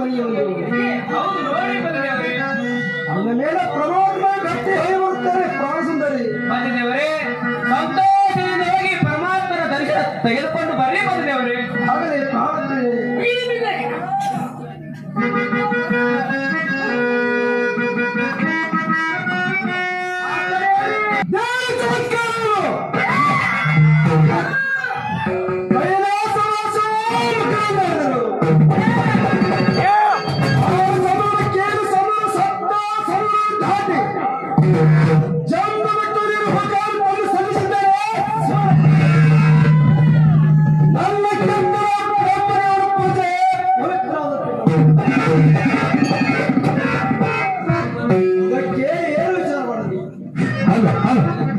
ಮನೆಯ ಅಂದ ಮೇಲೆ ಪ್ರಮೋದ ವ್ಯಕ್ತಿ ಹೇಳುತ್ತಾರೆ ಪ್ರಾಣ ಸುಂದರಿ ಬಂದಿದ್ದೇವರೇ ಸಂತೋಷದಿಂದ ಹೋಗಿ ಪರಮಾತ್ಮನ ದರ್ಶನ ತೆಗೆದುಕೊಂಡು ಬರಲಿ ಬಂದಿದ್ದೇವರೇ ಆದರೆ ಪ್ರಾಣ Thank. palo, palo.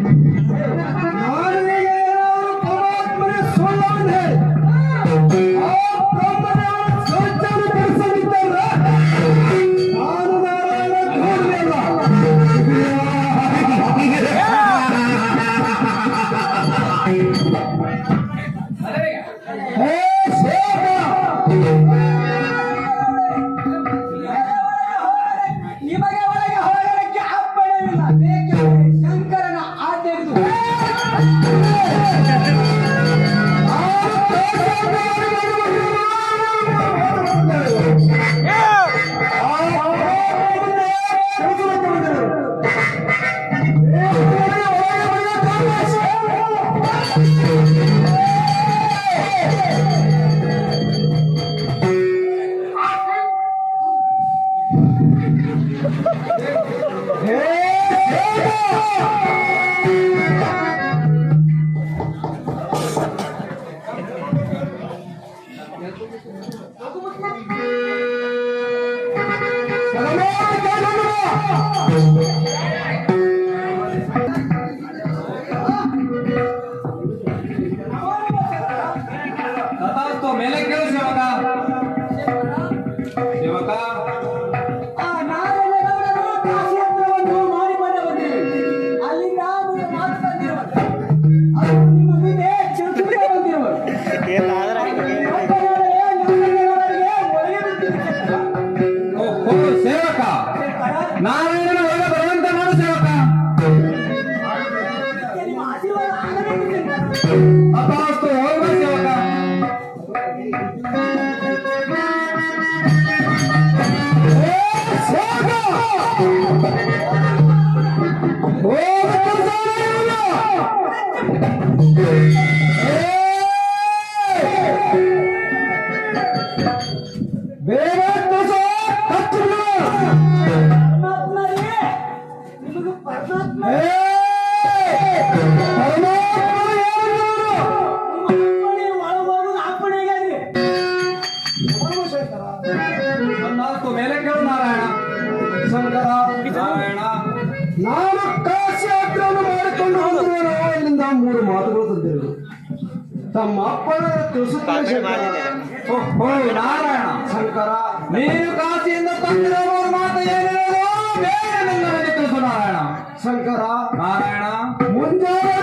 ತಥಾಸ್ತು సేవక. నారాయణ భగవంతనాడు సేవక. అపాస్తు ఓర్వ సేవక. సేవక. ಮೇಲೆ ಕೇಳು ನಾರಾಯಣ. ಶಂಕರ, ನಾರಾಯಣ. ನಾನು ಕಾಶಿ ಯಾತ್ರೆಯನ್ನು ಮಾಡಿಕೊಂಡು ಬಂದಿರುವೆನು, ಇಲ್ಲಿಂದ ಮೂರು ಮಾತುಗಳು ತಂದಿರು ತಮ್ಮ ಅಪ್ಪನ ತಿಳಿಸುತ್ತೇನೆ ಶಂಕರ. ಓಹೋ, ನಾರಾಯಣ, ಶಂಕರ. ನೀವು ಕಾಶಿಯಿಂದ ತಂದಿರೋ ಮೂರು ಮಾತು ಏನಿರೋದು? ಬೇರೆ ನನಗೆ ತಿಳಿಸು ನಾರಾಯಣ. ಶಂಕರ, ನಾರಾಯಣ. ಮುಂಜಾನೆ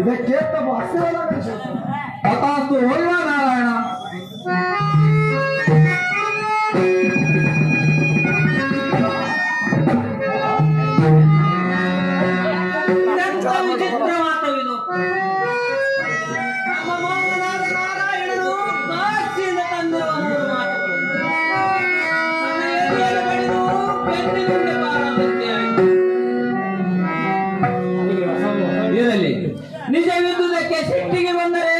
ಇದಕ್ಕೆ ತಮ್ಮ ಆಶೀರ್ವಾದ ತಥಾಸ್ತು ಹೋಗುವ ನಾರಾಯಣ. ಇದೆಂಥ ವಿಚಿತ್ರ ಮಧ್ಯದಲ್ಲಿ ನಿಜವಿದ್ದುದಕ್ಕೆ ಸಿಟ್ಟಿಗೆ ಬಂದರೆ